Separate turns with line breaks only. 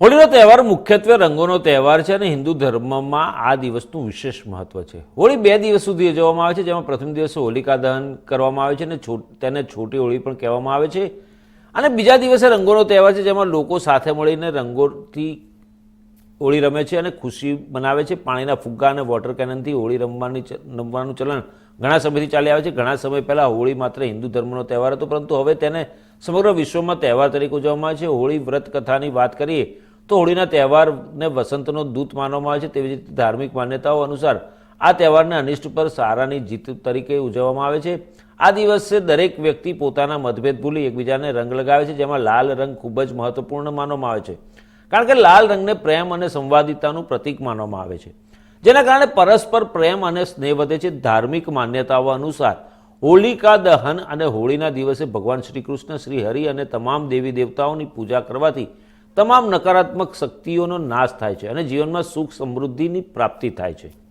હોળીનો તહેવાર મુખ્યત્વે રંગોનો તહેવાર છે અને હિન્દુ ધર્મમાં આ દિવસનું વિશેષ મહત્વ છે. હોળી બે દિવસ સુધી ઉજવવામાં આવે છે, જેમાં પ્રથમ દિવસે હોલિકા દહન કરવામાં આવે છે અને તેને છોટી હોળી પણ કહેવામાં આવે છે. અને બીજા દિવસે રંગોનો તહેવાર છે, જેમાં લોકો સાથે મળીને રંગોથી હોળી રમે છે અને ખુશી મનાવે છે. પાણીના ફુગ્ગા અને વોટર કેનનથી હોળી રમવાની રમવાનું ચલણ ઘણા સમયથી ચાલી આવે છે. ઘણા સમય પહેલાં હોળી માત્ર હિન્દુ ધર્મનો તહેવાર હતો, પરંતુ હવે તેને સમગ્ર વિશ્વમાં તહેવાર તરીકે ઉજવવામાં આવે છે. હોળી વ્રત કથાની વાત કરીએ તો હોળીના તહેવારને વસંતનો દૂત માનવામાં આવે છે. તેવી જ રીતે ધાર્મિક માન્યતાઓ અનુસાર આ તહેવારને અનિષ્ટ પર સારાની જીત તરીકે ઉજવવામાં આવે છે. આ દિવસે દરેક વ્યક્તિ પોતાના મતભેદ ભૂલી એકબીજાને રંગ લગાવે છે, જેમાં લાલ રંગ ખૂબ જ મહત્વપૂર્ણ માનવામાં આવે છે. કારણ કે લાલ રંગને પ્રેમ અને સંવાદિતાનું પ્રતીક માનવામાં આવે છે. જેના કારણે પરસ્પર પ્રેમ અને સ્નેહ વધે છે. ધાર્મિક માન્યતાઓ અનુસાર હોલિકા દહન અને હોળીના દિવસે ભગવાન શ્રી કૃષ્ણ શ્રી હરિ અને તમામ દેવી દેવતાઓની પૂજા કરવાથી તમામ નકારાત્મક શક્તિઓનો નાશ થાય છે અને જીવનમાં સુખ સમૃદ્ધિની પ્રાપ્તિ થાય છે.